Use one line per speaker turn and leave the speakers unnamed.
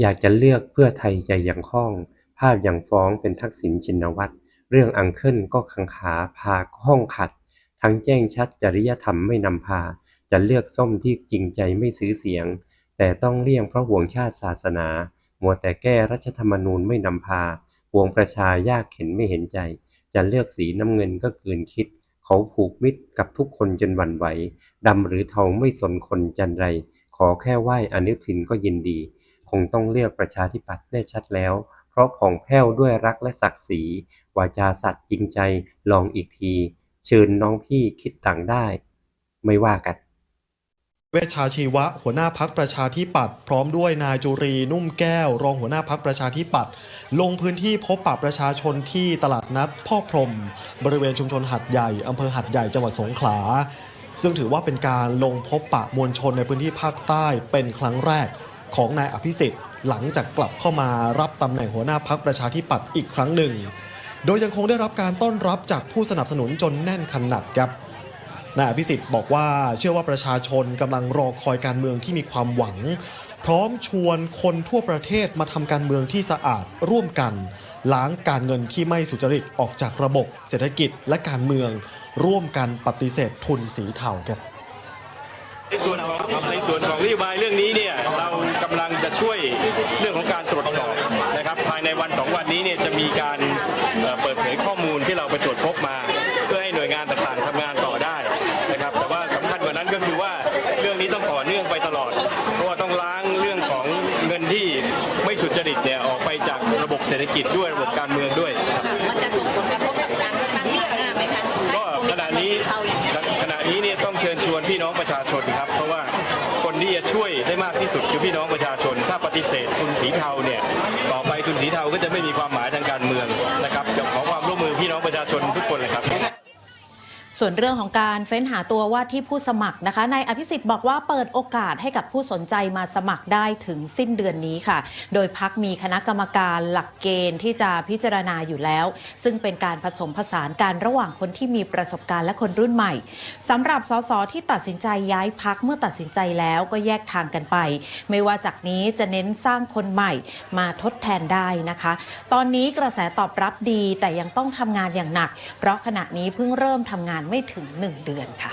อยากจะเลือกเพื่อไทยใจยังคล่อง ภาพอย่างฟ้องเป็นทักษิณชินวัตร เรื่องอังเคิลก็คังขาพาห้องขัด ทั้งแจ้งชัดจริยธรรมไม่นำพา จะเลือกส้มที่จริงใจไม่ซื้อเสียง แต่ต้องเลี่ยงเพราะห่วงชาติศาสนา มัวแต่แก้รัฐธรรมนูญไม่นำพาห่วงประชายากเข็นไม่เห็นใจ จะเลือกสีน้ำเงินก็เกินคิด เขาผูกมิตรกับทุกคนจนหวั่นไหวดำหรือเทาไม่สนคนจันไร ขอแค่ไหว้อนุทินก็ยินดี คงต้องเลือกประชาธิปัตย์แน่ชัดแล้ว เพราะผ่องแผ้วด้วยรักและศักดิ์ศรีวาจาสัตย์จริงใจลองอีกที เชิญน้องพี่คิดต่างได้ ไม่ว่ากัน
เวชชาชีวะ หัวหน้าพักประชาธิปัตย์พร้อมด้วยนายจุรีนุ่มแก้ว รองหัวหน้าพักประชาธิปัตย์ลงพื้นที่พบปะประชาชนที่ตลาดนัดพ่อพรม บริเวณชุมชนหัดใหญ่อำเภอหัดใหญ่จังหวัดสงขลา ซึ่งถือว่าเป็นการลงพบปะมวลชนในพื้นที่ภาคใต้เป็นครั้งแรก ของนายอภิสิทธิ์ หลังจากกลับเข้ามารับตำแหน่งหัวหน้าพักประชาธิปัตย์อีกครั้งหนึ่ง โดยยังคงได้รับการต้อนรับจากผู้สนับสนุนจนแน่นขนาดครับนายอภิสิทธิ์บอกว่าเชื่อว่าประชาชนกำลังรอคอยการเมืองที่มีความหวัง พร้อมชวนคนทั่วประเทศมาทำการเมืองที่สะอาดร่วมกัน ล้างการเงินที่ไม่สุจริตออกจากระบบ เศรษฐกิจและการเมือง ร่วมกันปฏิเสธทุนสีเทาครับ
ในส่วนของในส่วนของนโยบายเรื่องนี้เนี่ยเรา ช่วยเรื่องของการตรวจสอบนะครับภายในวันสองวันนี้เนี่ยจะมีการเปิดเผยข้อมูลที่เราไปตรวจพบมา เพื่อให้หน่วยงานต่างๆทำงานต่อได้นะครับแต่ว่าสำคัญกว่านั้นก็คือว่าเรื่องนี้ต้องต่อเนื่องไปตลอด เพราะว่าต้องล้างเรื่องของเงินที่ไม่สุจริตเนี่ยออกไปจากระบบเศรษฐกิจด้วยระบบการเมืองด้วย
ที่
จะช่วยได้มากที่สุดคือพี่น้องประชาชน ถ้าปฏิเสธทุนสีเทาเนี่ยต่อไปทุนสีเทาก็จะไม่มีความหมาย
ส่วนเรื่องของการเฟ้นหาตัวว่าที่ผู้สมัครนะคะนายอภิสิทธิ์บอกว่าเปิดโอกาสให้กับผู้สนใจมาสมัครได้ถึงสิ้นเดือนนี้ค่ะ โดยพักมีคณะกรรมการหลักเกณฑ์ที่จะพิจารณาอยู่แล้ว ซึ่งเป็นการผสมผสานการระหว่างคนที่มีประสบการณ์และคนรุ่นใหม่สำหรับสสที่ตัดสินใจย้ายพักเมื่อตัดสินใจแล้วก็แยกทางกันไป ไม่ว่าจากนี้จะเน้นสร้างคนใหม่มาทดแทนได้นะคะ ตอนนี้กระแสตอบรับดีแต่ยังต้องทำงานอย่างหนัก เพราะขณะนี้เพิ่งเริ่มทำงานไม่ถึง 1 เดือนค่ะ